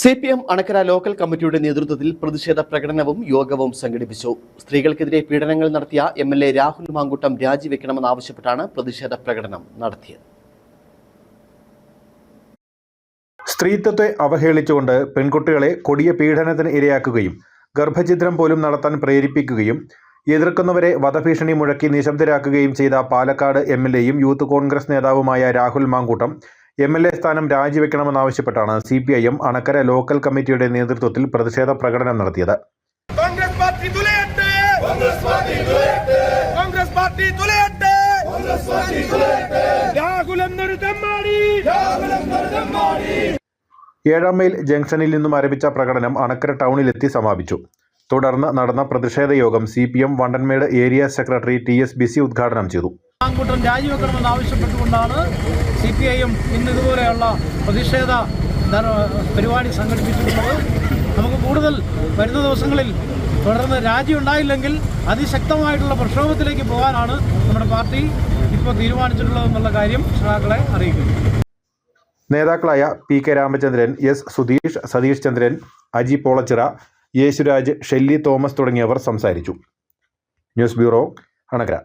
C P M Anakkara local കമ്മിറ്റിയുടെ നേതൃത്വത്തിൽ പ്രതിഷേധ പ്രകടനവും യോഗവും സംഘടിപ്പിച്ചു. സ്ത്രീകൾക്കെതിരെ പീഡനങ്ങൾ നടത്തിയ M L A Rahul Mankoottam രാജിവെക്കണമെന്നാവശ്യപ്പെട്ടാണ് പ്രതിഷേധ പ്രകടനം നടത്തിയത്. സ്ത്രീത്വത്തെ അവഹേളിച്ചുകൊണ്ട് പെൺകുട്ടികളെ കൊടിയ പീഡനത്തിന് ഇരയാക്കുകയും ഗർഭചിത്രം പോലും നടത്താൻ പ്രേരിപ്പിക്കുകയും എതിർക്കുന്നവരെ വധഭീഷണി മുഴക്കി നിശബ്ദരാക്കുകയും ചെയ്ത പാലക്കാട് എം എൽ എയും യൂത്ത് കോൺഗ്രസ് നേതാവുമായ Rahul Mankoottam M L A സ്ഥാനം രാജിവെക്കണമെന്നാവശ്യപ്പെട്ടാണ് C P I M Anakkara local കമ്മിറ്റിയുടെ നേതൃത്വത്തിൽ പ്രതിഷേധ പ്രകടനം നടത്തിയത്. കോൺഗ്രസ് പാർട്ടി തുലയട്ടെ! കോൺഗ്രസ് പാർട്ടി തുലയട്ടെ! കോൺഗ്രസ് പാർട്ടി തുലയട്ടെ! കോൺഗ്രസ് പാർട്ടി തുലയട്ടെ! ഏഴാം മൈൽ ജംഗ്ഷനിൽ നിന്നും ആരംഭിച്ച പ്രകടനം അണക്കര ടൗണിലെത്തി സമാപിച്ചു. തുടർന്ന് നടന്ന പ്രതിഷേധ യോഗം C P M Vandanmedu area secretary T S Bissy ഉദ്ഘാടനം ചെയ്തു. മാങ്കൂട്ടം രാജിവെക്കണമെന്ന് ആവശ്യപ്പെട്ടുകൊണ്ടാണ് സി പി ഐ എം ഇന്ന് ഇതുപോലെയുള്ള പ്രതിഷേധ പരിപാടി സംഘടിപ്പിച്ചിട്ടുള്ളത്. നമുക്ക് കൂടുതൽ വരുന്ന ദിവസങ്ങളിൽ തുടർന്ന് രാജി ഉണ്ടായില്ലെങ്കിൽ അതിശക്തമായിട്ടുള്ള പ്രക്ഷോഭത്തിലേക്ക് പോകാനാണ് നമ്മുടെ പാർട്ടി ഇപ്പോൾ തീരുമാനിച്ചിട്ടുള്ളതെന്നുള്ള കാര്യം ശ്രോതാക്കളെ അറിയിക്കുന്നു. നേതാക്കളായ P K Ramachandran S Sudheesh Satheesh Chandran Aji Polachira Yesuraj Shelly Thomas തുടങ്ങിയവർ സംസാരിച്ചു. News bureau Anakkara